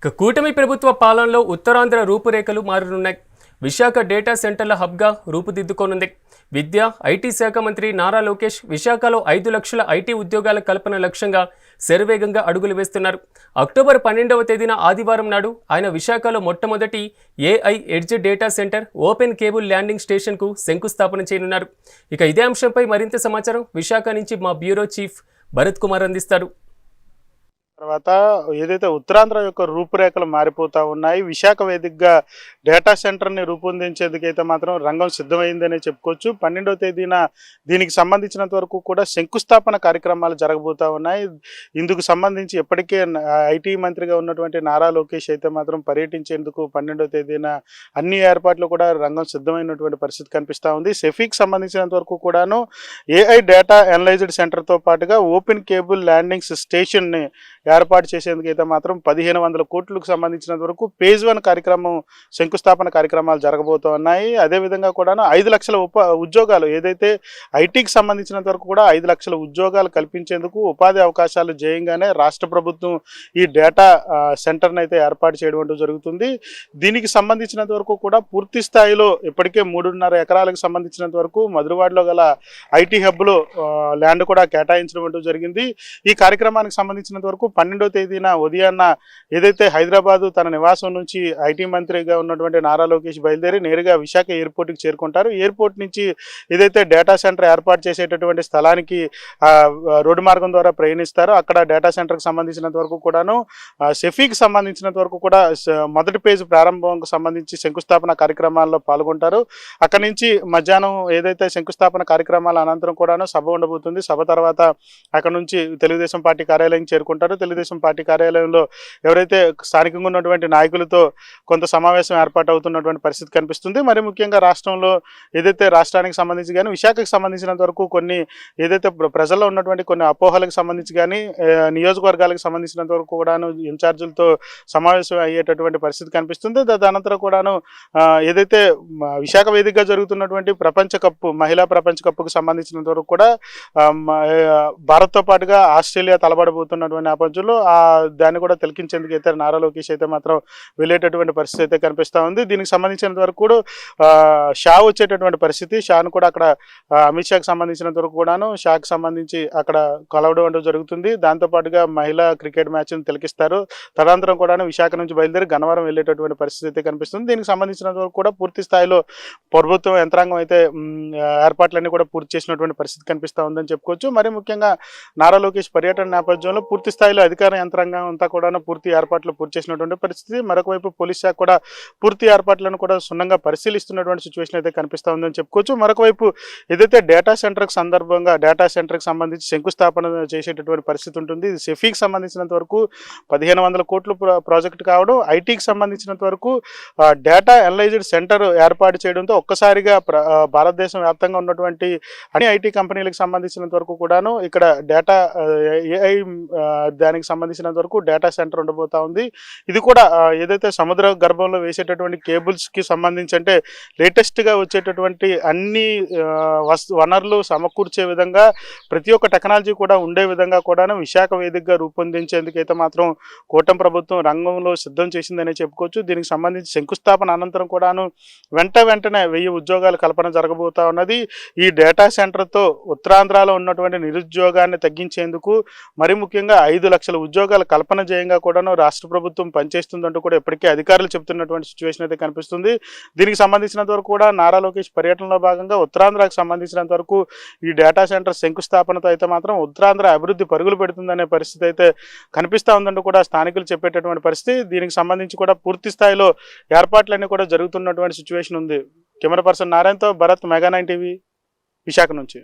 ఇక కూటమి ప్రభుత్వ పాలనలో ఉత్తరాంధ్ర రూపురేఖలు మారనున్నాయి. విశాఖ డేటా సెంటర్ల హబ్గా రూపుదిద్దుకోనుంది. విద్య ఐటీ శాఖ మంత్రి నారా లోకేష్ విశాఖలో ఐదు లక్షల ఐటీ ఉద్యోగాల కల్పన లక్ష్యంగా శరవేగంగా అడుగులు వేస్తున్నారు. అక్టోబర్ పన్నెండవ తేదీన ఆదివారం నాడు ఆయన విశాఖలో మొట్టమొదటి AI edge data centre open cable landing స్టేషన్కు శంకుస్థాపన చేయనున్నారు. ఇక ఇదే అంశంపై మరింత సమాచారం విశాఖ నుంచి మా బ్యూరో చీఫ్ భరత్ కుమార్ అందిస్తారు. తర్వాత ఏదైతే ఉత్తరాంధ్ర యొక్క రూపురేఖలు మారిపోతూ ఉన్నాయి విశాఖ వేదికగా డేటా సెంటర్ని రూపొందించేందుకైతే మాత్రం రంగం సిద్ధమైందనే చెప్పుకోవచ్చు. పన్నెండవ తేదీన దీనికి సంబంధించినంత వరకు కూడా శంకుస్థాపన కార్యక్రమాలు జరగబోతా ఉన్నాయి. ఇందుకు సంబంధించి ఇప్పటికే ఐటీ మంత్రిగా ఉన్నటువంటి నారా లోకేష్ అయితే మాత్రం పర్యటించేందుకు పన్నెండవ తేదీన అన్ని ఏర్పాట్లు కూడా రంగం సిద్ధమైనటువంటి పరిస్థితి కనిపిస్తూ ఉంది. సెఫీకి సంబంధించినంత వరకు కూడాను ఏఐ డేటా అనలైజ్డ్ సెంటర్తో పాటుగా ఓపెన్ కేబుల్ ల్యాండింగ్స్ స్టేషన్ని ఏర్పాటు చేసేందుకు అయితే మాత్రం పదిహేను వందల కోట్లకు సంబంధించినంత వరకు పేజ్ వన్ కార్యక్రమం శంకుస్థాపన కార్యక్రమాలు జరగబోతూ ఉన్నాయి. అదేవిధంగా కూడాను ఐదు లక్షల ఉప ఉద్యోగాలు ఏదైతే ఐటీకి సంబంధించినంత వరకు కూడా ఐదు లక్షల ఉద్యోగాలు కల్పించేందుకు ఉపాధి అవకాశాలు జయంగానే రాష్ట్ర ప్రభుత్వం ఈ డేటా సెంటర్ని అయితే ఏర్పాటు చేయడం అంటూ జరుగుతుంది. దీనికి సంబంధించినంత వరకు కూడా పూర్తి స్థాయిలో ఇప్పటికే మూడున్నర ఎకరాలకు సంబంధించినంత వరకు మధురవాడలో గల ఐటీ హబ్లో ల్యాండ్ కూడా కేటాయించడం అంటూ జరిగింది. ఈ కార్యక్రమానికి సంబంధించినంత వరకు పన్నెండో తేదీన ఉదయాన్న ఏదైతే హైదరాబాదు తన నివాసం నుంచి ఐటీ మంత్రిగా ఉన్నటువంటి నారా లోకేష్ బయలుదేరి నేరుగా విశాఖ ఎయిర్పోర్ట్కి చేరుకుంటారు. ఎయిర్పోర్ట్ నుంచి ఏదైతే డేటా సెంటర్ ఏర్పాటు చేసేటటువంటి స్థలానికి రోడ్డు మార్గం ద్వారా ప్రయాణిస్తారు. అక్కడ డేటా సెంటర్కి సంబంధించినంత వరకు కూడాను సెఫీకి సంబంధించినంత వరకు కూడా మొదటి పేజ్ ప్రారంభంకు సంబంధించి శంకుస్థాపన కార్యక్రమాల్లో పాల్గొంటారు. అక్కడి నుంచి మధ్యాహ్నం ఏదైతే శంకుస్థాపన కార్యక్రమాల అనంతరం కూడాను సభ ఉండబోతుంది. సభ తర్వాత అక్కడ నుంచి తెలుగుదేశం పార్టీ కార్యాలయం చేరుకుంటారు. తెలుగుదేశం పార్టీ కార్యాలయంలో ఎవరైతే స్థానికంగా ఉన్నటువంటి నాయకులతో కొంత సమావేశం ఏర్పాటు అవుతున్నటువంటి పరిస్థితి కనిపిస్తుంది. మరి ముఖ్యంగా రాష్ట్రంలో ఏదైతే రాష్ట్రానికి సంబంధించి కానీ విశాఖకు సంబంధించినంత వరకు కొన్ని ఏదైతే ప్ర- ప్రజల్లో ఉన్నటువంటి కొన్ని అపోహలకు సంబంధించి కానీ నియోజకవర్గాలకు సంబంధించినంత వరకు కూడాను ఇన్ఛార్జీలతో సమావేశం అయ్యేటటువంటి పరిస్థితి కనిపిస్తుంది. తదనంతరం కూడాను ఏదైతే విశాఖ వేదికగా జరుగుతున్నటువంటి ప్రపంచ కప్పు మహిళా ప్రపంచ కప్పుకు సంబంధించినంత వరకు కూడా భారత్తో పాటుగా ఆస్ట్రేలియా తలబడబోతున్నటువంటి నేపథ్యంలో ఆ దాన్ని కూడా తిలకించేందుకు అయితే నారా లోకేష్ అయితే మాత్రం వెళ్ళేటటువంటి పరిస్థితి అయితే కనిపిస్తూ ఉంది. దీనికి సంబంధించినంత వరకు కూడా షా వచ్చేటటువంటి పరిస్థితి. షాను కూడా అక్కడ అమిత్ షాకి సంబంధించినంత వరకు కూడాను షాకి సంబంధించి అక్కడ కలవడం అంటూ జరుగుతుంది. దాంతోపాటుగా మహిళా క్రికెట్ మ్యాచ్ను తిలకిస్తారు. తదనంతరం కూడా విశాఖ నుంచి బయలుదేరి గన్నవరం వెళ్ళేటటువంటి పరిస్థితి అయితే కనిపిస్తుంది. దీనికి సంబంధించినంత వరకు కూడా పూర్తి స్థాయిలో ప్రభుత్వం యంత్రాంగం అయితే ఏర్పాట్లన్నీ కూడా పూర్తి చేసినటువంటి పరిస్థితి కనిపిస్తూ ఉందని చెప్పుకోవచ్చు. మరి ముఖ్యంగా నారా లోకేష్ పర్యటన నేపథ్యంలో పూర్తి స్థాయిలో అధికార యంత్రాంగం అంతా కూడా పూర్తి ఏర్పాట్లు పూర్తి చేసినటువంటి పరిస్థితి. మరొక వైపు పోలీస్ శాఖ కూడా పూర్తి ఏర్పాట్లను కూడా సున్నంగా పరిశీలిస్తున్నటువంటి సిచ్యువేషన్ అయితే కనిపిస్తూ ఉందని చెప్పుకోవచ్చు. మరొకవైపు ఏదైతే డేటా సెంటర్కి సందర్భంగా డేటా సెంటర్కి సంబంధించి శంకుస్థాపన చేసేటటువంటి పరిస్థితి ఉంటుంది. ఇది సెఫీకి సంబంధించినంత వరకు పదిహేను వందల కోట్లు ప్రాజెక్ట్ కావడం ఐటీకి సంబంధించినంత వరకు డేటా అనలైజ్డ్ సెంటర్ ఏర్పాటు చేయడంతో ఒక్కసారిగా భారతదేశం వ్యాప్తంగా ఉన్నటువంటి అన్ని ఐటీ కంపెనీలకు సంబంధించినంత వరకు కూడాను ఇక్కడ డేటా ఏఐ దానికి సంబంధించినంత వరకు డేటా సెంటర్ ఉండబోతా ఉంది. ఇది కూడా ఏదైతే సముద్ర గర్భంలో వేసేటటువంటి కేబుల్స్కి సంబంధించి అంటే లేటెస్ట్గా వచ్చేటటువంటి అన్ని వనరులు సమకూర్చే విధంగా ప్రతి ఒక్క టెక్నాలజీ కూడా ఉండే విధంగా కూడాను విశాఖ వేదికగా రూపొందించేందుకైతే మాత్రం కూటమి ప్రభుత్వం రంగంలో సిద్ధం చేసిందనే చెప్పుకోవచ్చు. దీనికి సంబంధించి శంకుస్థాపన అనంతరం కూడాను వెంట వెంటనే వెయ్యి ఉద్యోగాల కల్పన జరగబోతా ఉన్నది. ఈ డేటా సెంటర్తో ఉత్తరాంధ్రలో ఉన్నటువంటి నిరుద్యోగాన్ని తగ్గించేందుకు మరి ముఖ్యంగా ఐదు లక్షల ఉద్యోగాల కల్పన జయంగా కూడాను రాష్ట్ర ప్రభుత్వం పనిచేస్తుందంటూ కూడా ఇప్పటికే అధికారులు చెబుతున్నటువంటి సిచ్యువేషన్ అయితే కనిపిస్తుంది. దీనికి సంబంధించినంత వరకు కూడా నారా లోకేష్ పర్యటనలో భాగంగా ఉత్తరాంధ్రకు సంబంధించినంత వరకు ఈ డేటా సెంటర్ శంకుస్థాపనతో అయితే మాత్రం ఉత్తరాంధ్ర అభివృద్ధి పరుగులు పెడుతుందనే పరిస్థితి అయితే కనిపిస్తూ ఉందంటూ కూడా స్థానికులు చెప్పేటటువంటి పరిస్థితి. దీనికి సంబంధించి కూడా పూర్తి స్థాయిలో ఏర్పాట్లన్నీ కూడా జరుగుతున్నటువంటి సిచ్యువేషన్ ఉంది. Camera person నారాయణతో Bharat mega nine TV Visakha నుంచి.